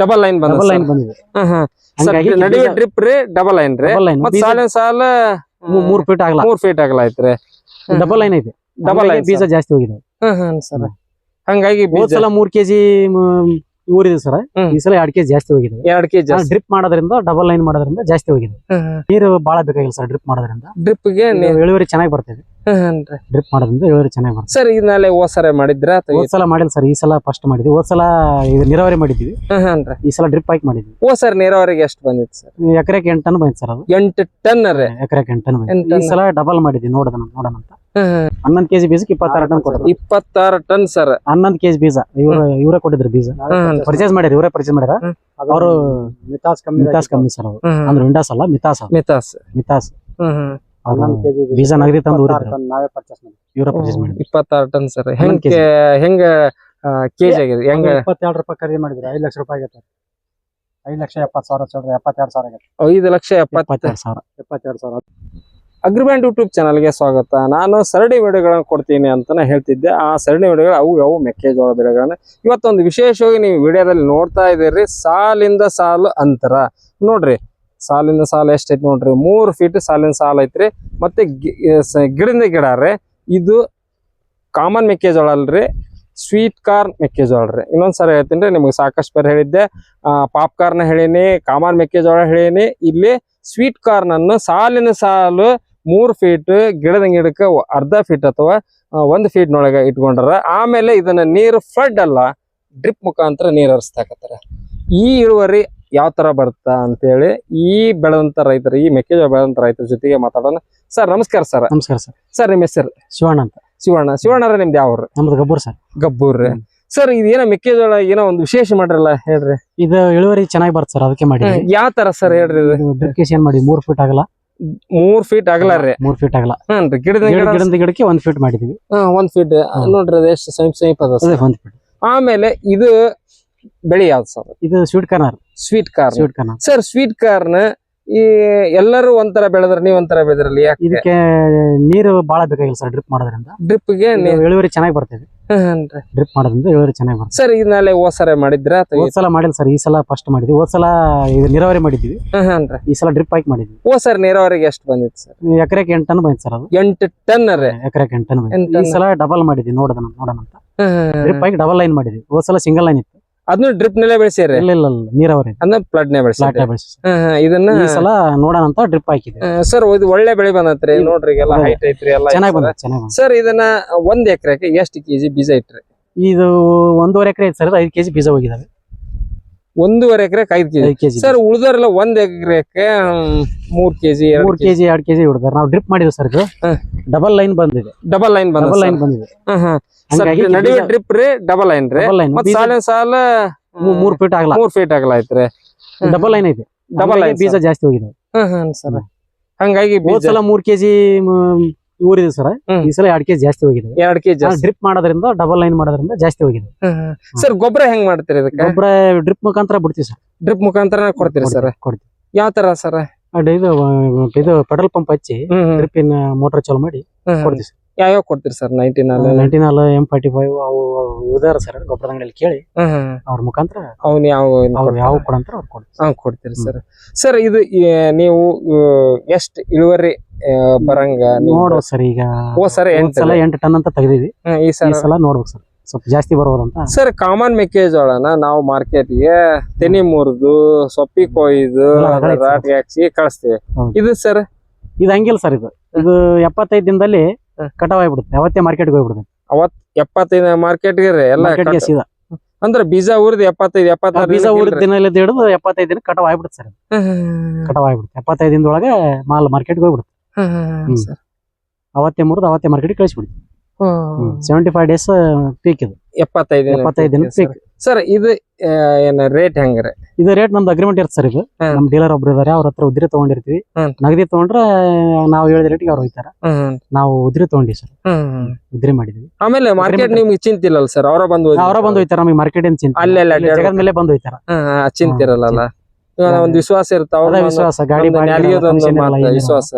Double line ಬಂದ double line ಬಂದಿದೆ. ನಡುವೆ ಡ್ರಿಪ್ ರೀ ಡಬಲ್ ಲೈನ್ ರೀ. ಡಬಲ್ ಲೈನ್ ಮತ್ ಸಾಲಿನ ಸಾಲ ಮೂರ್ ಫೀಟ್ ಆಗಲ್ಲ ಮೂರ್ ಫೀಟ್ ಆಗಲ್ಲ ಐತ್ರಿ ಡಬಲ್ ಲೈನ್ ಐತೆ. ಡಬಲ್ ಲೈನ್ ಬೀಜ ಜಾಸ್ತಿ ಹೋಗಿದೆ. ಸರ್ ಹಂಗಾಗಿ ಹೋದ್ ಸಲ ಮೂರ್ ಕೆಜಿ ಊರಿದೆ ಸರ್ ಈ ಸಲ ಎರಡ್ ಕೆಜಿ ಜಾಸ್ತಿ ಹೋಗಿದೆ. ಎರಡ್ ಕೆಜಿ ಡ್ರಿಪ್ ಮಾಡೋದ್ರಿಂದ ಡಬಲ್ ಲೈನ್ ಮಾಡೋದ್ರಿಂದ ಜಾಸ್ತಿ ಹೋಗಿದೆ. ನೀರು ಬಹಳ ಬೇಕಾಗಿಲ್ಲ ಸರ್ ಡ್ರಿಪ್ ಮಾಡೋದ್ರಿಂದ. ಡ್ರಿಪ್ಗೆ ಇಳುವರಿ ಚೆನ್ನಾಗಿ ಬರ್ತದೆ ಡ್ರಿಪ್ ಮಾಡೋದ್ರಿಂದ ಇಳುವರಿ ಚೆನ್ನಾಗಿ ಬರ್ತದೆ ಸರ್ ಇದನ್ನೆಲ್ಲ ಹೋಸರೆ ಮಾಡಿದ್ರ ಹೋದ್ ಸಲ ಮಾಡಿಲ್ಲ ಸರ್ ಈ ಸಲ ಫಸ್ಟ್ ಮಾಡಿದ್ವಿ. ಹೋದ್ ಸಲ ಇದು ನೀರಾವರಿ ಮಾಡಿದ್ವಿ. ಈ ಸಲ ಡ್ರಿಪ್ ಹಾಕಿ ಮಾಡಿದ್ವಿ. ಸರ್ ನೀರಾವರಿಗೆ ಎಷ್ಟು ಬಂದಿತ್ತು ಸರ್? ಎಕರೆಗೆ ಎಂಟು ಟನ್ ಬಂದಿತ್ತು ಸರ್ ಅದು. ಎಂಟು ಟನ್ ರೀ ಎಕರೆಗೆ ಎಂಟು ಟನ್ ಬಂದಿತ್ತು ಈ. ಸಲ ಡಬಲ್ ಮಾಡಿದ್ವಿ ನೋಡೋಣ ನೋಡೋಣ ಅಂತ. ಹನ್ನೊಂದು ಕೆಜಿ ಬೀಜಕ್ಕೆ ಇಪ್ಪತ್ತಾರು ಟನ್ ಕೊಟ್ಟರು ಇಪ್ಪತ್ತಾರು ಟನ್ ಸರ್. ಹನ್ನೊಂದು ಕೆಜಿ ಬೀಜ ಇವ್ರ ಇವರೇ ಕೊಟ್ಟಿದ್ರು ಬೀಜ. ಪರ್ಚೇಸ್ ಮಾಡ್ಯಾರ ಇವರೇ ಪರ್ಚೇಸ್ ಮಾಡ್ಯಾರ ಅವರು ಮಿತಾಸ್ ಕಮ್ಮಿ ಮಿತಾಸ್ ಕಮ್ಮಿ ಸರ್ ಅವರು ಅಂದ್ರೆ ವಿಂಡಾಸ್ ಅಲ್ಲ ಮಿತಾಸ್. ಮಿತಾಸ್. ಮಿತಾಸ್. ಹನ್ನೊಂದು ಕೆಜಿ ಬೀಜ ನಗದಿ ತಂದು ಊರಿದ್ರು ನಾವೇ ಪರ್ಚೇಸ್ ಮಾಡಿ ಇವರೇ ಪರ್ಚೇಸ್ ಮಾಡಿದ್ರು ಇಪ್ಪತ್ತಾರು ಟನ್ ಸರ್. ಹೆಂಗ kg. ಹೆಂಗ ಕೆಜಿ ಆಗಿದೆ? ಹೆಂಗ? ಇಪ್ಪತ್ತೆರಡು ರೂಪಾಯಿ ಖರೀದಿ ಮಾಡಿದ್ರು. ಐದು ಲಕ್ಷ ರೂಪಾಯಿ ಆಗೈತೆ ಐದು ಲಕ್ಷ ಎಪ್ಪತ್ತು ಸಾವಿರ ಚಿಲ್ಲರೆ ಎಪ್ಪತ್ತೆರಡು ಸಾವಿರ ಆಗೈತೆ ಐದು ಲಕ್ಷ ಎಪ್ಪತ್ತ. ಸಾವಿರ. ಎಪ್ಪತ್ತೆರಡು ಸಾವಿರ. ಅಗ್ರಿಬ್ಯಾಂಡ್ ಯೂಟ್ಯೂಬ್ ಚಾನಲ್ಗೆ ಸ್ವಾಗತ. ನಾನು ಸರಣಿ ವಿಡಿಯೋಗಳನ್ನ ಕೊಡ್ತೀನಿ ಅಂತ ಹೇಳ್ತಿದ್ದೆ. ಆ ಸರಣಿ ವಿಡಿಯೋಗಳು ಅವು ಯಾವ ಮೆಕ್ಕೆಜೋಳ ಬೆಳೆಗಳನ್ನ. ಇವತ್ತೊಂದು ವಿಶೇಷವಾಗಿ ನೀವು ವಿಡಿಯೋದಲ್ಲಿ ನೋಡ್ತಾ ಇದ್ದೀರಿ. ಸಾಲಿಂದ ಸಾಲು ಅಂತರ. ನೋಡ್ರಿ ಸಾಲಿಂದ ಸಾಲ ಎಷ್ಟೈತಿ ನೋಡ್ರಿ? ಮೂರು ಫೀಟ್ ಸಾಲಿನ ಸಾಲ ಐತ್ರಿ. ಮತ್ತೆ ಗಿಡದಿಂದ ಗಿಡ ಇದು ಕಾಮನ್ ಮೆಕ್ಕೆಜೋಳ ಅಲ್ರಿ. ಸ್ವೀಟ್ ಕಾರ್ನ್ ಮೆಕ್ಕೆಜೋಳ ರೀ. ಇನ್ನೊಂದ್ಸರಿ ಹೇಳ್ತೀನಿ ರೀ, ನಿಮ್ಗೆ ಸಾಕಷ್ಟು ಬೇರೆ ಹೇಳಿದ್ದೆ. ಪಾಪ್ಕಾರ್ನ್ ಹೇಳೀನಿ ಕಾಮನ್ ಮೆಕ್ಕೆಜೋಳ ಹೇಳೀನಿ. ಇಲ್ಲಿ ಸ್ವೀಟ್ ಕಾರ್ನ್ ಅನ್ನು ಸಾಲಿನ ಸಾಲು ಮೂರು ಫೀಟ್ ಗಿಡದ ಗಿಡಕ್ಕೆ ಅರ್ಧ ಫೀಟ್ ಅಥವಾ ಒಂದು ಫೀಟ್ನೊಳಗೆ ಫೀಟ್ ನೊಳಗೆ ಇಟ್ಕೊಂಡ್ರ. ಆಮೇಲೆ ಇದನ್ನ ನೀರು ಫ್ಲಡ್ ಅಲ್ಲ ಡ್ರಿಪ್ ಮುಖಾಂತರ ನೀರು ಹರಿಸ್ತಾಕತ್ತಾರ. ಈ ಇಳುವರಿ ಯಾವ ತರ ಬರುತ್ತಾ ಅಂತೇಳಿ ಈ ಬೆಳೆದಂತ ರೈತರು ಈ ಮೆಕ್ಕೆಜೋಳ ಬೆಳೆದಂತ ರೈತರ ಜೊತೆಗೆ ಮಾತಾಡೋಣ. ಸರ್ ನಮಸ್ಕಾರ ಸರ್. ನಮಸ್ಕಾರ ಸರ್. ಸರ್ ನಿಮ್ಮ ಹೆಸರು? ಶಿವಣ್ಣ ಅಂತ. ಶಿವಣ್ಣ. ಶಿವಣ್ಣ ನಿಮ್ದು ಯಾವ ನಮ್ದು Gabbur sir. Gabbur sir sir ಇದೇನೋ ಮೆಕ್ಕೆಜೋಳ ಏನೋ ಒಂದು ವಿಶೇಷ ಮಾಡ್ರಲ್ಲ ಹೇಳ್ರಿ. ಇದು ಇಳುವರಿ ಚೆನ್ನಾಗಿ ಬರುತ್ತೆ ಸರ್ ಅದಕ್ಕೆ ಮಾಡಿ ಯಾವ ತರ ಸರ್ ಹೇಳ್ರಿ ಇದು? ಡ್ರಿಪ್ಕೇಶನ್ ಮಾಡಿ ಮೂರ್ ಫೀಟ್ ಆಗಲ್ಲ. ಮೂರ್ ಫೀಟ್ ಆಗಲ್ಲ ರೀ. ಮೂರ್ ಫೀಟ್ ಆಗಲ್ಲ. ಹ್ಞೂ ಗಿಡದ ಗಿಡ ಗಿಡ ಗಿಡದ ಗಿಡಕ್ಕೆ ಒಂದ್ ಫೀಟ್ ಮಾಡಿದೀವಿ. ಒಂದ್ ಫೀಟ್. ನೋಡ್ರಿ ಅದು ಎಷ್ಟು ಸಮೀಪ ಸಮೀಪ ಅದ ಒಂದ್ ಫೀಟ್. ಆಮೇಲೆ ಇದು ಬೆಳೆ ಯಾವ್ದು ಸರ್? ಇದು sweet corner sweet corn sweet corner sir sweet corn ಈ ಎಲ್ಲರೂ ಒಂಥರ ಬೆಳೆದ್ರೆ ನೀವ್ ಒಂಥರ ಬೆಳೆದ್ರಲ್ಲಿ ಯಾಕೆ? ಇದಕ್ಕೆ ನೀರು ಬಹಳ ಬೇಕಾಗಿಲ್ಲ ಸರ್ ಡ್ರಿಪ್ ಮಾಡೋದ್ರಿಂದ. ಡ್ರಿಪ್ಗೆ ಇದು ಇಳುವರಿ ಚೆನ್ನಾಗಿ ಬರ್ತದೆ. ಡ್ರಿಪ್ ಮಾಡೋದ್ರಿಂದ ಇಳುವರಿ ಚೆನ್ನಾಗಿ ಬರ್ತದೆ. ಸರ್ ಇದನ್ನೆಲ್ಲ ಓಸರ ಮಾಡಿದ್ರ ಹೋದ್ ಸಲ ಮಾಡಿಲ್ಲ ಸರ್ ಈ ಸಲ ಫಸ್ಟ್ ಮಾಡಿದ್ವಿ. ಹೋದ್ ಸಲ ಇದು ನೀರಾವರಿ ಮಾಡಿದ್ವಿ. ಈ ಸಲ ಡ್ರಿಪ್ ಹಾಕಿ ಮಾಡಿದ್ವಿ. ಸರ್ ನೀರಾವರಿಗೆ ಎಷ್ಟು ಬಂದಿತ್ತು ಸರ್? ಎಕರೆಗೆ ಎಂಟು ಟನ್ ಬಂತು ಸರ್ ಅದು. ಎಂಟು ಟನ್ ರೀ. ಎಕರೆಗೆ ಎಂಟು ಟನ್ ಬಂತು. ಈ ಸಲ ಡಬಲ್ ಮಾಡಿದ್ವಿ ನೋಡೋಣ ನೋಡೋಣ ಅಂತ. ಡ್ರಿಪ್ ಹಾಕಿ ಡಬಲ್ ಲೈನ್ ಮಾಡಿದ್ವಿ. ಹೋದ್ ಸಲ ಸಿಂಗಲ್ ಲೈನ್ ಇತ್ತು. ಅದನ್ನು ಡ್ರಿಪ್ ನಲ್ಲೇ ಬೆಳೆಸಿರಿ ಇಲ್ಲ ಇಲ್ಲ ಇಲ್ಲ. ನೀರಾವರಿ. ಅದನ್ನ ಪ್ಲಡ್ ನೇ ಬೆಳೆಸಿ ಇದನ್ನ ಈ ಸಲ ನೋಡೋಣ ಅಂತ ಡ್ರಿಪ್ ಹಾಕಿದೆ ಸರ್ ಇದು ಒಳ್ಳೆ ಬೆಳೆ ಬಂದತ್ರಿ. ನೋಡ್ರಿ ಎಲ್ಲ ಹೌದು. ಹೈಟ್ ಐತ್ರಿ ಎಲ್ಲ ಚೆನ್ನಾಗಿ ಬಂದ ಚೆನ್ನಾಗಿ ಬಂದ ಸರ್ ಇದನ್ನ ಒಂದ್ ಎಕರೆಗೆ ಎಷ್ಟು ಕೆಜಿ ಬೀಜ ಇಟ್ರಿ? ಇದು ಒಂದೂವರೆ ಎಕರೆ ಐತೆ ಸರ್ ಐದು ಕೆಜಿ ಬೀಜ ಹೋಗಿದಾವೆ. ಒಂದೂವರೆ ಎಕರೆ ಐದು ಕೆಜಿ ಸರ್ ಉಳ್ದಾರಲ್ಲ ಒಂದ್ ಎಕರೆಕ್ಕೆ ಮೂರ್ ಕೆಜಿ ಮೂರ್ ಕೆಜಿ. ಎರಡ್ ಕೆಜಿ ಹಿಡಿದಾರೆ ನಾವು ಡ್ರಿಪ್ ಮಾಡಿದ್ವಿ ಸರ್ ಇದು. ಡಬಲ್ ಲೈನ್ ಬಂದಿದೆ. ಡಬಲ್ ಲೈನ್ ಬಂದ ಡಬಲ್ ಲೈನ್ ಬಂದಿದೆ. ನಡುವೆ ಡ್ರಿಪ್ ರೀ ಡಬಲ್ ಲೈನ್ ರೀ. ಸಾಲ ಸಾಲ ಮೂರ್ ಫೀಟ್ ಆಗಲ್ಲ ಮೂರ್ ಫೀಟ್ ಆಗಲ್ಲ ಐತ್ರಿ ಡಬಲ್ ಲೈನ್ ಐತೆ. ಡಬಲ್ ಲೈನ್ ಬೀಜ ಜಾಸ್ತಿ ಹೋಗಿದೆ. ಸರ್. ಹಂಗಾಗಿ ಮೂರ್ ಕೆಜಿ ಊರಿದೆ ಸರ್. ಈ ಸಲ ಎರಡ್ ಕೆಜಿ ಜಾಸ್ತಿ ಹೋಗಿದೆ. ಎರಡ್ ಕೆಜಿ ಡ್ರಿಪ್ ಮಾಡೋದ್ರಿಂದ ಡಬಲ್ ಲೈನ್ ಮಾಡೋದ್ರಿಂದ ಜಾಸ್ತಿ ಹೋಗಿದೆ. ಸರ್ ಗೊಬ್ಬರ ಹೆಂಗ್ ಮಾಡ್ತೀರಿ ಇದಕ್ಕೆ? ಗೊಬ್ಬರ ಡ್ರಿಪ್ ಮುಖಾಂತರ ಬಿಡ್ತೀವಿ ಸರ್. ಡ್ರಿಪ್ ಮುಖಾಂತರ ಕೊಡ್ತೀರಿ ಸರ್. ಕೊಡ್ತೀವಿ. ಯಾವ ತರ ಸರ್? ಇದು ಇದು ಪೆಟ್ರೋಲ್ ಪಂಪ್ ಹಚ್ಚಿ ಡ್ರಿಪ್ ಇನ್ ಮೋಟರ್ ಚಾಲು ಮಾಡಿ ಕೊಡ್ತೀವಿ ಸರ್. ಯಾವ್ಯಾವ ಕೊಡ್ತೀರಿ ಸರ್ ನೈನ್ಟೀನ್ ಅಲ್ಲ ನೈನ್ಟೀನ್ ಎಂ ಫಾರ್ಟಿ ಫೈವ್ ಅವು ಇದಾರ ಸರ್ ಗೊಬ್ಬರದ ಅಂಗಡಿಯಲ್ಲಿ ಕೇಳಿ ಅವ್ರ ಮುಖಾಂತರ ಅವ್ನ ಯಾವ ಅವ್ರು ಯಾವ ಕೊಡಂತಾರ ಅವ್ರು ಕೊಡ್ತೀವಿ ಹಾ ಕೊಡ್ತೀರಿ ಸರ್ ಸರ್ ಇದು ನೀವು ಎಷ್ಟು ಇಳುವರಿ ಬರಂಗ ನೋಡೋ ನೋಡ್ಬೇಕು ಸರ್ ಈಗ ಓ ಸರ್ ಎಂಟು ಸಲ ಎಂಟು ಟನ್ ಅಂತ ತೆಗ್ದಿವಿ ಈ ಸಲ? ಸಲ ನೋಡ್ಬೇಕು ಸರ್ ಸ್ವಲ್ಪ ಜಾಸ್ತಿ ಬರ್ಬೋದಂತ ಸರ್ ಕಾಮನ್ ಮೆಕ್ಕೆಜೋಳನ ನಾವು ಮಾರ್ಕೆಟ್ಗೆ ತೆನಿ ಮುರಿದು ಸೊಪ್ಪಿ ಕೊಯ್ದು. ರಾಟ್ಗೆ ಹಾಕ್ಸಿ ಕಳಿಸ್ತೀವಿ. ಇದು ಸರ್ ಇದು ಹಂಗಿಲ್ಲ ಸರ್ ಇದು. ಇದು ಎಪ್ಪತ್ತೈದು ದಿನದಲ್ಲಿ. ಕಟಾವ್ ಆಗ್ಬಿಡುತ್ತೆ ಅವತ್ತೇ ಮಾರ್ಕೆಟ್ಗೆ ಹೋಗ್ಬಿಡುತ್ತೆ. ಎಪ್ಪತ್ತೈದು ಮಾರ್ಕೆಟ್ಗೆ ರೀ ಎಲ್ಲ ಮಾರ್ಕೆಟ್ಗೆ ಸೀದಾ. ಅಂದ್ರೆ ಬೀಜ ಊರಿದ ಎಪ್ಪತ್ತೈದು ಆ ಎಪ್ಪತ್ತಾರು ಬೀಜ ಊರಿದ ದಿನದಲ್ಲಿ ಹಿಡಿದು ಎಪ್ಪತ್ತೈದು ದಿನ ಕಟಾವ್ ಆಗ್ಬಿಡುತ್ತೆ ಸರ್ ಕಟಾವ್ ಆಗ್ಬಿಡುತ್ತೆ ಎಪ್ಪತ್ತೈದು ದಿನದೊಳಗೆ ಮಾಲ್ ಮಾರ್ಕೆಟ್ಗೆ ಹೋಗ್ಬಿಡುತ್ತೆ. ಹ್ಮ್. ಅವತ್ತೇ ಮುರಿದು ಅವತ್ತೇ ಮಾರ್ಕೆಟ್ಗೆ ಕಳಿಸ್ಬಿಡ್ತೀವಿ ಸೆವೆಂಟಿ ಫೈವ್ ಡೇಸ್ ಪೀಕ್ ಇದು. ಎಪ್ಪತ್ತೈದು ಎಪ್ಪತ್ತೈದು ದಿನ ಪೀಕ್ ಸರ್ ಇದು ಏನ ರೇಟ್ ಹೆಂಗ್ರಿ? ಇದು ರೇಟ್ ನಮ್ದು ಅಗ್ರಿಮೆಂಟ್ ಇರುತ್ತೆ ಸರ್ ಇದು. ನಮ್ ಡೀಲರ್ ಒಬ್ರು ಇದಾರೆ ಅವ್ರ ಹತ್ರ ಉದ್ರಿ ತಗೊಂಡಿರ್ತೀವಿ. ಹ್ಮ್. ನಗದಿ ತಗೊಂಡ್ರೆ ನಾವು ಹೇಳಿದ ರೇಟ್ಗೆ ಅವ್ರು ಹೋಯ್ತಾರ ನಾವು ಉದ್ರಿ ತಗೊಂಡಿವಿ ಸರ್. ಉದ್ರಿ ಮಾಡಿದ್ವಿ. ಆಮೇಲೆ ಮಾರ್ಕೆಟ್ Agreement. ನಿಮ್ಗೆ ಚಿಂತಿಲ್ಲಲ್ಲ ಸರ್? ಅವರ ಬಂದು ಅವರ ಬಂದು ಹೋಯ್ತಾರ ನಮಗೆ ಮಾರ್ಕೆಟ್ ಏನ್ ಚಿಂತೆ ಅಲ್ಲೆಲ್ಲ ಇಲ್ಲ, ಜಗದ ಮೇಲೆ ಬಂದು ಹೋಯ್ತಾರ ಚಿಂತಿರಲ್ಲ ಇವಾಗ ಒಂದು ವಿಶ್ವಾಸ ಇರ್ತಾವ ಅದೇ ವಿಶ್ವಾಸ ಗಾಡಿ ಬಾಡಿಗೆ ಎಲ್ಲ ಒಂದು ಎಲ್ಲ ಏನಿಲ್ಲ. ವಿಶ್ವಾಸ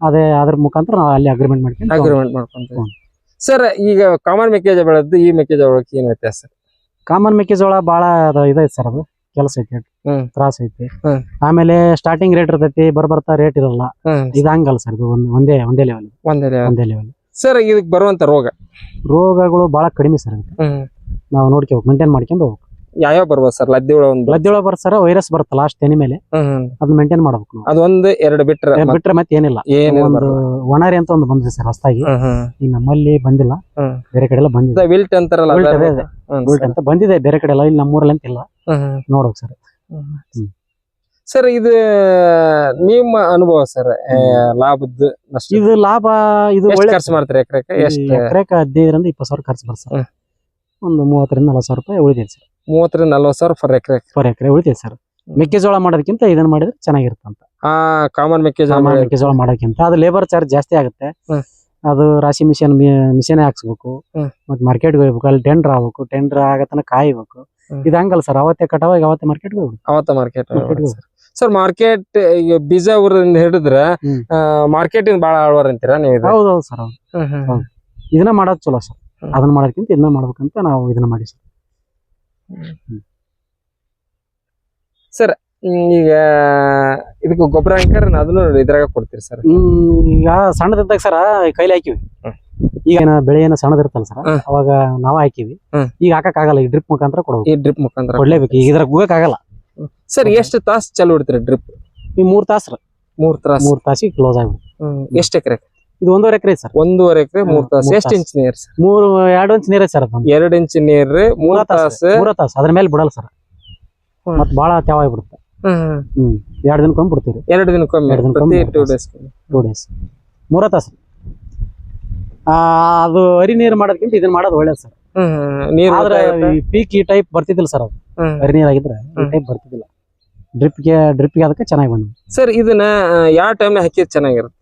ಅದೇ ಅದ್ರ ಮುಖಾಂತರ ನಾವು ಅಲ್ಲಿ ಅಗ್ರಿಮೆಂಟ್ ಮಾಡ್ಕೊಂಡು ಅಗ್ರಿಮೆಂಟ್ ಮಾಡ್ಕೊಂತೀವಿ. ಹ್ಮ್. ಸರ್ ಈಗ ಕಾಮನ್ ಮೆಕ್ಕೆಜೋಳ ಬೆಳೆದ್ದು ಈ ಮೆಕ್ಕೆಜೋಳಕ್ಕೆ ಏನ್ ವ್ಯತ್ಯಾಸ? ಕಾಮನ್ ಮೆಕ್ಕೆಜೋಳ ಬಹಳ ಅದು ಇದೈತೆ ಸರ್ ಅದು ಕೆಲಸ ಐತಿ ಹ್ಮ್. ತ್ರಾಸ ಐತಿ. ಹ್ಮ್. ಆಮೇಲೆ ಸ್ಟಾರ್ಟಿಂಗ್ ರೇಟ್ ಇರ್ತೈತಿ ಬರ್ ಬರ್ತಾ ರೇಟ್ ಇರಲ್ಲ. ಹ್ಮ್. ಇದು ಹಂಗಲ್ಲ ಸರ್ ಇದು ಒಂದ್- ಒಂದೇ ಒಂದೇ ಲೆವೆಲ್ ಒಂದೇ ಒಂದೇ ಲೆವೆಲ್ ಸರ್ ಇದಕ್ ಬರುವಂತ ರೋಗ? ರೋಗಗಳು ಬಹಳ ಕಡಿಮೆ ಸರ್ ನಾವು ನೋಡ್ಕೋಬೇಕು ಮೇಂಟೈನ್ ಮಾಡ್ಕೊಂಡು ಹೋಗ್ಬೇಕು. ಯಾವ್ಯಾವ ಬರ್ಬೋದು ಸರ್? ಲದ್ದಿ ಹುಳ ಒಂದು. ಲದ್ದಿ ಒಳಗೆ ಸರ್ ವೈರಸ್ ಬರುತ್ತೆ ಲಾಸ್ಟ್ ತೆನಿ ಮೇಲೆ. ಹ್ಮ್ ಅದನ್ನ ಮೇಂಟೈನ್ ಮಾಡ್ಬೇಕು ನಾವು. ಅದೊಂದು ಎರಡು ಬಿಟ್ರೆ ಬಿಟ್ರೆ ಮತ್ತೆ ಏನಿಲ್ಲ. ಏನಿಲ್ಲ ಒಂದು ಒಣಾರಿ ಅಂತ ಒಂದು ಬಂದಿದೆ ಸರ್ ಹೊಸದಾಗಿ. ಈ ನಮ್ಮಲ್ಲಿ ಬಂದಿಲ್ಲ. ಬೇರೆ ಕಡೆ ಎಲ್ಲ ಬಂದಿದೆ. ವಿಲ್ಟ್ ಅಂತಾರಲ್ಲ Wilt ಅದೇ ಅದೇ. ಹ್ಮ್ ಅಂತ ಬಂದಿದೆ ಬೇರೆ ಕಡೆ ಎಲ್ಲ. ಇಲ್ಲಿ ನಮ್ಮೂರಲ್ಲಿ ಅಂತ ಇಲ್ಲ. ನೋಡ್ಬೇಕು ಸರ್. ಸರ್ ಇದು ನಿಮ್ಮ ಅನುಭವ ಸರ್ ಲಾಭದ್ದು ನಷ್ಟ ಇದು ಲಾಭ ಇದು ಎಷ್ಟು ಒಳ್ಳೆ ಖರ್ಚು ಮಾಡ್ತಾರೆ ಎಕರೆಕ? ಎಷ್ಟು? ಎಕರೆಕ ಹದಿನೈದರಿಂದ ಇಪ್ಪತ್ತು ಸಾವಿರ ಖರ್ಚು ಬರ್ತದೆ ಸರ್ ಒಂದು ಮೂವತ್ತರಿಂದ ನಲವತ್ತು ಸಾವಿರ ರೂಪಾಯಿ ಉಳಿದಿದೆ ಸರ್. ಮೂವತ್ತರಿಂದ ನಲ್ವತ್ತು ಸಾವಿರ ಫರ್ ಎಕರೆ. ಪರ್ ಎಕರೆ ಉಳಿತೈತೆ ಸರ್. ಮೆಕ್ಕೆಜೋಳ ಮಾಡೋದಕ್ಕಿಂತ ಇದನ್ನ ಮಾಡಿದ್ರೆ ಚೆನ್ನಾಗಿರುತ್ತಂತ ಆ ಕಾಮನ್ ಮೆಕ್ಕೆಜೋಳ ಸಾಮಾನ್ಯ ಮೆಕ್ಕೆಜೋಳ ಮಾಡೋಕ್ಕಿಂತ ಅದು ಲೇಬರ್ ಚಾರ್ಜ್ ಜಾಸ್ತಿ ಆಗುತ್ತೆ. ಹ್ಮ್. ಅದು ರಾಶಿ ಮಿಷನ್ ಮಿಷನ್ ಹಾಕ್ಸ್ಬೇಕು. ಹ್ಮ್. ಮತ್ತೆ ಮಾರ್ಕೆಟ್ಗೆ ಹೋಗ್ಬೇಕು. ಅಲ್ಲಿ ಟೆಂಡರ್ ಆಗ್ಬೇಕು. ಟೆಂಡರ್ ಆಗತನ ಕಾಯ್ಬೇಕು. ಹ್ಮ್. ಇದು ಹಂಗಲ್ಲ ಸರ್. ಅವತ್ತೇ ಕಟಾವಾಗಿ ಅವತ್ತೇ ಮಾರ್ಕೆಟ್ಗೆ ಹೋಗ್ಬೇಕು. ಅವತ್ತ ಮಾರ್ಕೆಟ್ ಸರ್. ಮಾರ್ಕೆಟ್ ಈಗ ಬೀಜ ಊರಿಂದ ಹಿಡಿದ್ರೆ ಹ್ಮ್. ಮಾರ್ಕೆಟ್ ಬಾಳ ಆಳ್ವಾರ ಅಂತೀರಾ ನೀವು ಇದು? ಹೌದು ಹೌದು ಸರ್. ಇದನ್ನ ಮಾಡೋದು ಚಲೋ ಸರ್. ಹ್ಮ್. ಅದನ್ನ ಮಾಡೋದಕ್ಕಿಂತ ಇದನ್ನ ಮಾಡ್ಬೇಕಂತ ನಾವು ಇದನ್ನ ಮಾಡಿ ಸರ್. ಹ್ಮ್, ಈಗ ಇದಕ್ಕೆ ಗೊಬ್ಬರ ಅಂಕರ್ ಅದನ್ನು ಇದ್ರಾಗ ಕೊಡ್ತೀರಿ ಸರ್. ಈಗ ಸಣ್ಣದಿದ್ದಾಗ ಸರ್ ಕೈಲಿ ಹಾಕಿವಿ. ಈಗ ಏನ ಬೆಳೆ ಏನೋ ಸಣ್ಣದಿರ್ತಲ್ಲ ಸರ್. ಅವಾಗ ನಾವ ಹಾಕಿವಿ. ಈಗ ಹಾಕಕ್ ಆಗಲ್ಲ ಈ ಡ್ರಿಪ್ ಮುಖಾಂತರ ಕೊಡೋದು ಈ ಡ್ರಿಪ್ ಮುಖಾಂತರ ಕೊಡ್ಲೇಬೇಕು. ಈಗ ಇದ್ರಾಗ ಹೋಗಕ್ ಆಗಲ್ಲ ಸರ್ ಎಷ್ಟು ತಾಸು ಚಲೋ ಇಡ್ತೀರಿ ಡ್ರಿಪ್? ಈ ಮೂರ್ ತಾಸು ಮೂರ್ ತಾಸು. ಮೂರ್ ತಾಸಿಗೆ ಕ್ಲೋಸ್ ಆಗ್ಬಿಡುತ್ತೆ ಎಷ್ಟು ಎಕರೆ? ಇದು ಒಂದೂವರೆ ಎಕರೆ ಸರ್. ಒಂದೂವರೆ ಎಕರೆ ಮೂರ್ ತಾಸು. ಎಷ್ಟು ಇಂಚ್ ನೀರ್ ಮೂರು ಎರಡು ಇಂಚ್ ನೀರೇ ಸರ್ ಅದು ಎರಡ್ ಇಂಚ್ ನೀರ್ ಮೂರ ತಾಸು ಮೂರ ತಾಸು. ಅದ್ರ ಮೇಲೆ ಬಿಡಲ್ಲ ಸರ್. ಮತ್ ಬಾಳ ತ್ಯಾವ ಬಿಡುತ್ತೆ ಹ್ಮ್ ಎರಡ್ ದಿನಕ್ಕೊಮ್ಮೆ ಬಿಡ್ತೀವಿ. ಎರಡು ದಿನಕ್ಕೊಮ್ಮೆ ಪ್ರತಿ ಟೂ ಡೇಸ್ ಟೂ ಡೇಸ್ ಮೂರ ತಾಸು. ಆ ಅದು ಹರಿ ನೀರು ಮಾಡೋದಕ್ಕಿಂತ ಇದನ್ನ ಮಾಡೋದು ಒಳ್ಳೇದು ಸರ್. ನೀರು ಆದ್ರೆ ಪೀಕ್ ಈ ಟೈಪ್ ಬರ್ತಿದ್ದಿಲ್ಲ ಸರ್ ಅದು. ಹರಿ ನೀರ್ ಆಗಿದ್ರೆ ಈ. ಟೈಪ್ ಬರ್ತಿದ್ದಿಲ್ಲ. ಡ್ರಿಪ್ಗೆ ಡ್ರಿಪ್ಗೆ ಅದಕ್ಕೆ ಚೆನ್ನಾಗಿ ಬಂದಿದೆ. ಸರ್ ಇದನ್ನ ಯಾವ ಟೈಮ್ ಹಾಕಿದ್ ಚೆನ್ನಾಗಿರುತ್ತೆ?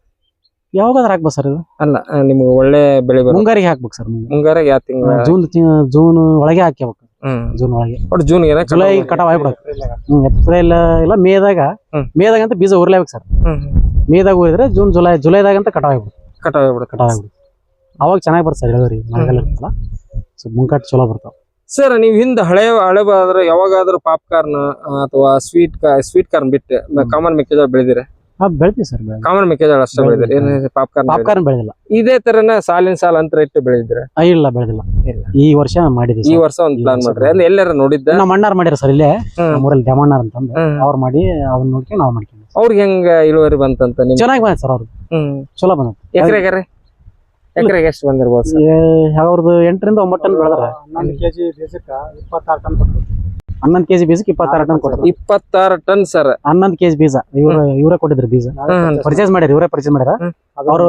ಯಾವಾಗಾದ್ರೂ ಹಾಕ್ಬೇಕು ಸರ್ ಇದು? ಅಲ್ಲ ನಿಮ್ಗೆ ಒಳ್ಳೆ ಬೆಳೆ ಮುಂಗಾರಿಗೆ ಹಾಕ್ಬೇಕು ಸರ್ ಮುಂಗಾರಿಗೆ ಯಾವ ತಿಂಗಳ ಜೂನ್ ತಿಂಗಳ ಜೂನ್ ಒಳಗೆ ಹಾಕ್ಯಬೇಕು. ಹ್ಮ್. ಜೂನ್ ಒಳಗೆ. ಒಟ್ಟು ಜೂನ್ ಏನ ಜುಲೈ ಕಟಾವ್ ಆಗ್ಬಿಡಕ್ಕೆ ಹ್ಮ್ ಏಪ್ರಿಲ್ ಇಲ್ಲ ಮೇದಾಗ. ಹ್ಮ್. ಮೇದಾಗ ಅಂತ ಬೀಜ ಉರ್ಲೇಬೇಕು ಸರ್. ಮೇದಾಗ ಹೋಗಿದ್ರೆ ಜೂನ್ ಜುಲೈ ಜುಲೈದಾಗ ಅಂತ ಕಟಾವ್ ಆಗ್ಬಿಡುತ್ತೆ ಕಟಾವ್ ಆಗ್ಬಿಡುತ್ತೆ. ಕಟಾವ್ ಆಗ್ಬಿಡುತ್ತೆ ಅವಾಗ ಚೆನ್ನಾಗಿ ಬರ್ತದೆ ಸರ್ ಇಳುವರಿ. ಮಳೆಗಾಲ ಇರ್ತಲ್ಲ ಸೊ ಮುಂಗಾಟ್ ಚಲೋ ಬರ್ತಾವ. ಸರ್ ನೀವು ಹಿಂದೆ ಹಳೆ ಹಳೆ ಆದ್ರೆ ಯಾವಾಗಾದ್ರೂ ಪಾಪ್ಕಾರ್ನ್ ಅಥವಾ ಸ್ವೀಟ್ ಸ್ವೀಟ್ ಕಾರ್ನ್ ಬಿಟ್ಟು ಕಾಮನ್ ಮೆಕ್ಕೆಜೋಳ ಬೆಳೆದಿರಿ? ಬೆಳಿತೀವಿ ಸರ್ ಬೆಳೆ ಕಾಮನ್ ಮೆಕ್ಕೆಜೋಳ ಅಷ್ಟೇ ಬೆಳೆದಿರಿ ಏನು ಪಾಪ್ಕಾರ್ನ್ ಪಾಪ್ಕಾರ್ನ್ ಬೆಳೆದಿಲ್ಲ. ಇದೇ ತರನ ಸಾಲಿನ ಸಾಲ ಅಂತರ ಇಟ್ಟು ಬೆಳೆದಿರ ಆ, ಇಲ್ಲ ಬೆಳೆದಿಲ್ಲ. ಇಲ್ಲ. ಈ ವರ್ಷ ಮಾಡಿದ್ವಿ ಈ ಸರ್. ವರ್ಷ ಒಂದ್ ಈ ಪ್ಲಾನ್ ವರ್ಷ ಮಾಡ್ರಿ ಅಲ್ಲಿ ಎಲ್ಲಾರ ನೋಡಿದ್ದ? ನಮ್ಮ ಅಣ್ಣಾರ್ ಮಾಡ್ಯಾರ ಸರ್ ಇಲ್ಲೇ. ಹ್ಮ್. ನಮ್ಮೂರಲ್ಲಿ ದ್ಯಾಮಣ್ಣಾರ್ ಅಂತಂದು. ಹ್ಮ್. ಅವ್ರು ಮಾಡಿ ಅವ್ನ ನೋಡ್ಕೊಂಡು ನಾವು ಮಾಡ್ಕೊಂಡ್ವಿ ಅವ್ರಿಗೆ ಹೆಂಗ ಇಳುವರಿ ಬಂತಂತ ನಿಮ್ ಚೆನ್ನಾಗಿ ಬಂದ ಸರ್ ಅವ್ರು ಹ್ಮ್. ಚಲೋ ಬಂದ ಎಕರೆಗೆ ರೀ ಎಕರೆಗೆ ಎಷ್ಟು ಬಂದಿರ್ಬೋದು ಸರ್? ಅವ್ರದ್ದು ಎಂಟರಿಂದ ಒಂಬತ್ತು ಟನ್ ಬೆಳೆದಾರ. ಹನ್ನೊಂದು ಕೆಜಿ ಬೀಜಕ್ಕ ಇಪ್ಪತ್ತಾರು ಟನ್ ಬರ್ತದೆ ಹನ್ನೊಂದು ಕೆಜಿ ಬೀಜ ಇಪ್ಪತ್ತಾರು ಟನ್ ಕೊಟ್ಟರು. ಇಪ್ಪತ್ತಾರು ಟನ್ ಸರ್. ಹನ್ನೊಂದು ಕೆಜಿ ಬೀಜ. ಇವ್ರ ಇವರೇ ಕೊಟ್ಟಿದ್ರು ಬೀಜ. ಪರ್ಚೇಸ್ ಮಾಡ್ಯಾರ ಇವರೇ ಪರ್ಚೇಸ್ ಮಾಡ್ಯಾರ ಅವರು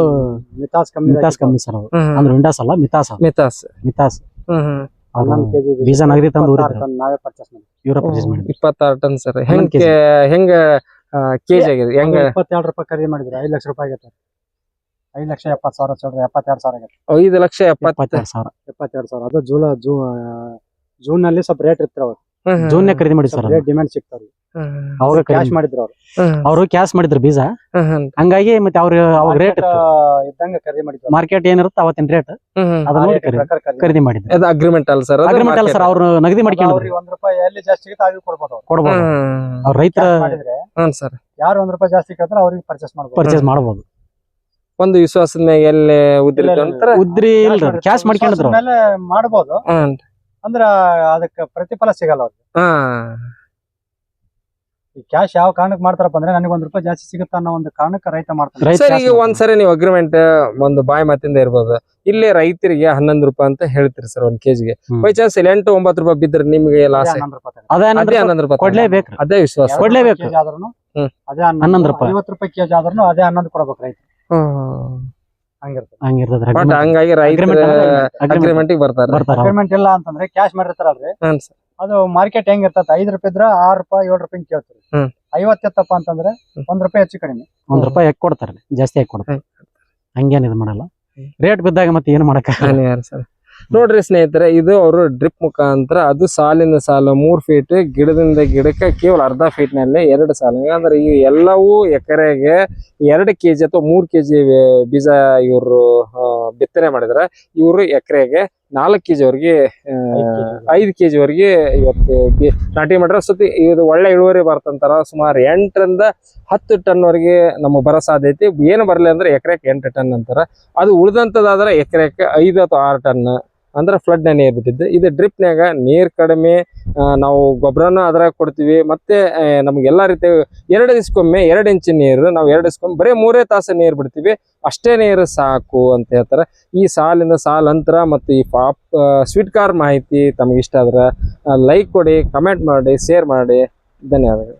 ಮಿತಾಸ್ ಕಮ್ಮಿ ಮಿತಾಸ್ ಕಮ್ಮಿ ಸರ್ ಅವರು. ಅಂದ್ರೆ ವಿಂಡಾಸ್ ಅಲ್ಲ ಮಿತಾಸ್. ಮಿತಾಸ್. ಮಿತಾಸ್. ಹ್ಮ್ ಹ್ಮ್. ಅವ್ರು ಹನ್ನೊಂದು ಕೆಜಿ ಬೀಜ. ನಗದಿ ತಂದು ನಾವೇ ಪರ್ಚೇಸ್ ಮಾಡಿ ಇವರೇ ಪರ್ಚೇಸ್ ಮಾಡಿ ಇಪ್ಪತ್ತಾರು ಟನ್ ಸರ್. ಹೆಂಗ್ ಹೆಂಗ ಹೆಂಗ ಕೆಜಿ ಆಗಿದೆ ಹೆಂಗ ಇಪ್ಪತ್ತೆರಡು ರೂಪಾಯಿ ಖರೀದಿ ಮಾಡಿದ್ರು. ಐದು ಲಕ್ಷ ರೂಪಾಯಿ ಆಗೈತೆ ಐದು ಲಕ್ಷ ಎಪ್ಪತ್ತು ಸಾವಿರ ಚಿಲ್ಲರೆ ಎಪ್ಪತ್ತೆರಡು ಸಾವಿರ ಆಗೈತೆ ಐದು ಲಕ್ಷ ಎಪ್ಪತ್ತ. ಇಪ್ಪತ್ತೆರಡು ಸಾವಿರ. ಎಪ್ಪತ್ತೆರಡು ಸಾವಿರ. ಅದು ಜೂಲ ಜೂ ಜೂನ್ನಲ್ಲಿ ಸ್ವಲ್ಪ ರೇಟ್ ಇರ್ತಾರ ಜೂನ್ನೇ ಖರೀದಿ ಮಾಡಿ ಸರ್ ಡಿಮ್ಯಾಂಡ್ ಸಿಗ್ತಾವ್ರಿ ಅವಾಗ ಕ್ಯಾಶ್ ಮಾಡಿದ್ರು ಅವ್ರು. ಅವರು ಕ್ಯಾಶ್ ಮಾಡಿದ್ರು ಬೀಜ. ಹಂಗಾಗಿ ಮತ್ತೆ ಅವ್ರ ಅವಾಗ ರೇಟ್ ಇದ್ದಂಗೆ ಖರೀದಿ ಮಾಡಿದ್ರು ಮಾರ್ಕೆಟ್ ಏನಿರುತ್ತೆ ಅವತ್ತಿನ ರೇಟ್ ಅದನ್ನ ನೋಡಿ ಖರೀದಿ ಮಾಡಿದ್ರು. ಅದು ಅಗ್ರಿಮೆಂಟ್ ಅಲ್ಲ ಸರ್ ಅಗ್ರಿಮೆಂಟ್ ಅಲ್ಲ ಸರ್ ಅವ್ರು ನಗದಿ ಅದು ಮಾಡ್ಕೊಂಡಿದ್ರು. ಅವ್ರಿಗೆ ಒಂದ್ ರೂಪಾಯಿ ಎಲ್ಲಿ ಜಾಸ್ತಿ ಸಿಗುತ್ತೆ ಆಗಿ ಕೊಡ್ಬೋದು ಅವ್ರು. ಕೊಡ್ಬೋದು. ಅವ್ರ ರೈತರ ಹ್ಮ್ ಸರ್. ಯಾರು 1 ರೂಪಾಯಿ ಜಾಸ್ತಿ ಕೇಳ್ತಾರೆ ಅವರಿಗೆ ಪರ್ಚೇಸ್ ಮಾಡಬಹುದು ಪರ್ಚೇಸ್ ಮಾಡಬಹುದು ಒಂದು ವಿಶ್ವಾಸದ ಮೇಲೆ ಎಲ್ಲಿ ಉದ್ರಿ ಅಂತಾರ? ಉದ್ರಿ ಇಲ್ರಿ ಕ್ಯಾಶ್ ಮಾಡ್ಕೊಂಡಿದ್ರು. ಮೇಲೆ ಮಾಡಬಹುದು ಅಂದ್ರ ಅದಕ್ಕೆ ಪ್ರತಿಫಲ ಸಿಗಲ್ಲ ಅವ್ರಿಗೆ ಹಾ ಈ ಕ್ಯಾಶ್ ಯಾವ ಕಾರಣಕ್ಕೆ ಮಾಡ್ತಾರಪ್ಪ ಅಂದ್ರೆ ನನಗೆ ಒಂದ್ ರೂಪಾಯಿ ಜಾಸ್ತಿ ಸಿಗುತ್ತ ಅನ್ನೋ ಒಂದು ಕಾರಣಕ್ಕೆ ರೈತ ಮಾಡ್ತಾನೆ ರೈತ ಸರ್ cash ಈಗ ಒಂದ್ಸರಿ ನೀವು ಅಗ್ರಿಮೆಂಟ್ ಒಂದು ಬಾಯಿ ಮಾತಿಂದ ಇರ್ಬೋದು ಇಲ್ಲಿ ರೈತರಿಗೆ ಹನ್ನೊಂದು ರೂಪಾಯಿ ಅಂತ ಹೇಳ್ತೀರಿ ಸರ್ ಒಂದ್ ಕೆಜಿಗೆ ಹ್ಮ್. ಬೈ ಚಾನ್ಸ್ ಇಲ್ಲಿ ಎಂಟು ಒಂಬತ್ತು ರೂಪಾಯಿ ಬಿದ್ರೆ ನಿಮ್ಗೆ ಲಾಸ್ ಹನ್ನೊಂದು ರೂಪಾಯಿ. ಅದೇ ಅದೇ ಹನ್ನೊಂದು ರೂಪಾಯಿ ಕೊಡ್ಲೇಬೇಕ್ರಿ ಅದೇ ವಿಶ್ವಾಸ ಎರಡು ಕೊಡ್ಲೇಬೇಕು. ರೂಪಾಯಿ ಕೆಜಿ ಆದ್ರೂನು ಹ್ಮ್. ಅದೇ ಹನ್ನೊಂದು ಹನ್ನೊಂದು ರೂಪಾಯಿ. ಐವತ್ತು ರೂಪಾಯಿ ಕೆಜಿ ಆದ್ರೂ ಅದೇ ಹನ್ನೊಂದು ಕೊಡ್ಬೇಕು ರೈತ ಹಂಗಿರ್ತದೆ. ಬಟ್ ಹಂಗಾಗಿ ರೈತ Agreement ಅಂದ್ರೆ agreement. ಅಗ್ರಿಮೆಂಟ್ ಬರ್ತಾರೆ. ಬರ್ತಾರ ಪೇಮೆಂಟ್ ಇಲ್ಲ ಅಂತಂದ್ರೆ ಕ್ಯಾಶ್ ಮಾಡಿರ್ತಾರಲ್ರಿ? ಅದು ಮಾರ್ಕೆಟ್ ಹೆಂಗ್ ಇರ್ತದ ಐದ್ ರೂಪಾಯಿ ಇದ್ರ ಆರ್ ರೂಪಾಯಿ ಏಳು ರೂಪಾಯಿ ಕೇಳ್ತಾರೆ. ಐವತ್ತು ಎತ್ತಪ್ಪ ಅಂತಂದ್ರೆ. ಒಂದ್ ರೂಪಾಯಿ ಹೆಚ್ಚು ಕಡಿಮೆ. ಒಂದ್ ರೂಪಾಯಿ ಹೆಕ್ ಕೊಡ್ತಾರೆ? ಜಾಸ್ತಿ ಹೆಕ್ ಕೊಡ್ತಾರೆ? ಹಂಗೇನ್ ಇದು ಮಾಡಲ್ಲ. ರೇಟ್ ಬಿದ್ದಾಗ ಮತ್ತೆ ಏನ್ ಮಾಡಕ್ ಸರ್. ನೋಡ್ರಿ ಸ್ನೇಹಿತರೆ ಇದು ಅವರು ಡ್ರಿಪ್ ಮುಖಾಂತರ ಅದು ಸಾಲಿನ ಸಾಲ ಮೂರ್ ಫೀಟ್ ಗಿಡದಿಂದ ಗಿಡಕ್ಕೆ ಕೇವಲ ಅರ್ಧ ಫೀಟ್ನಲ್ಲಿ ಎರಡು ಸಾಲ. ಅಂದ್ರೆ ಈ ಎಲ್ಲವೂ ಎಕರೆಗೆ ಎರಡು ಕೆಜಿ ಅಥವಾ ಮೂರ್ ಕೆಜಿ ಬೀಜ ಇವರು ಬಿತ್ತನೆ ಮಾಡಿದ್ರೆ. ಇವರು ಎಕರೆಗೆ ನಾಲ್ಕು ಕೆಜಿ ವರೆಗೆ ಐದು ಕೆಜಿ ವರೆಗೆ. ಇವತ್ತು ನಾಟಿ ಮಾಡಿದ್ರೆ ಸುತ್ತಿ ಇದು ಒಳ್ಳೆ ಇಳುವರಿ ಬರ್ತಂತಾರ. ಸುಮಾರು ಎಂಟರಿಂದ ಹತ್ತು ಟನ್ ವರೆಗೆ ನಮಗೆ ಬರೋ ಸಾಧ್ಯತೆ. ಏನು ಬರಲಿ ಅಂದ್ರೆ ಎಕರೆಗೆ ಎಂಟು ಟನ್ ಅಂತಾರ. ಅದು ಉಳಿದಂಥದ್ದಾದ್ರೆ ಎಕರೆಗೆ ಐದು ಅಥವಾ ಆರು ಟನ್. ಅಂದ್ರೆ ಫ್ಲಡ್ ನೀರು ಬಿಟ್ಟಿದ್ದು ಇದು ಡ್ರಿಪ್ನ್ಯಾಗ ನೀರು ಕಡಿಮೆ ನಾವು ಗೊಬ್ಬರನ ಅದ್ರಾಗ ಕೊಡ್ತೀವಿ. ಮತ್ತೆ ನಮಗೆಲ್ಲ ರೀತಿ ಎರಡು ದಿವ್ಸಕ್ಕೊಮ್ಮೆ ಎರಡು ಇಂಚು ನೀರು, ನಾವು ಎರಡು ದಿವ್ಸಕ್ಕೊಮ್ಮೆ ಬರೀ ಮೂರೇ ತಾಸು ನೀರು ಬಿಡ್ತೀವಿ. ಅಷ್ಟೇ ನೀರು ಸಾಕು ಅಂತ ಹೇಳ್ತಾರೆ. ಈ ಸಾಲಿನ ಸಾಲ ಅಂತರ ಮತ್ತು ಈ ಪಾಪ್ ಸ್ವೀಟ್ ಕಾರ್ ಮಾಹಿತಿ ತಮಗೆ ಇಷ್ಟ ಆದ್ರೆ ಲೈಕ್ ಕೊಡಿ ಕಮೆಂಟ್ ಮಾಡಿ ಶೇರ್ ಮಾಡಿ. ಧನ್ಯವಾದಗಳು.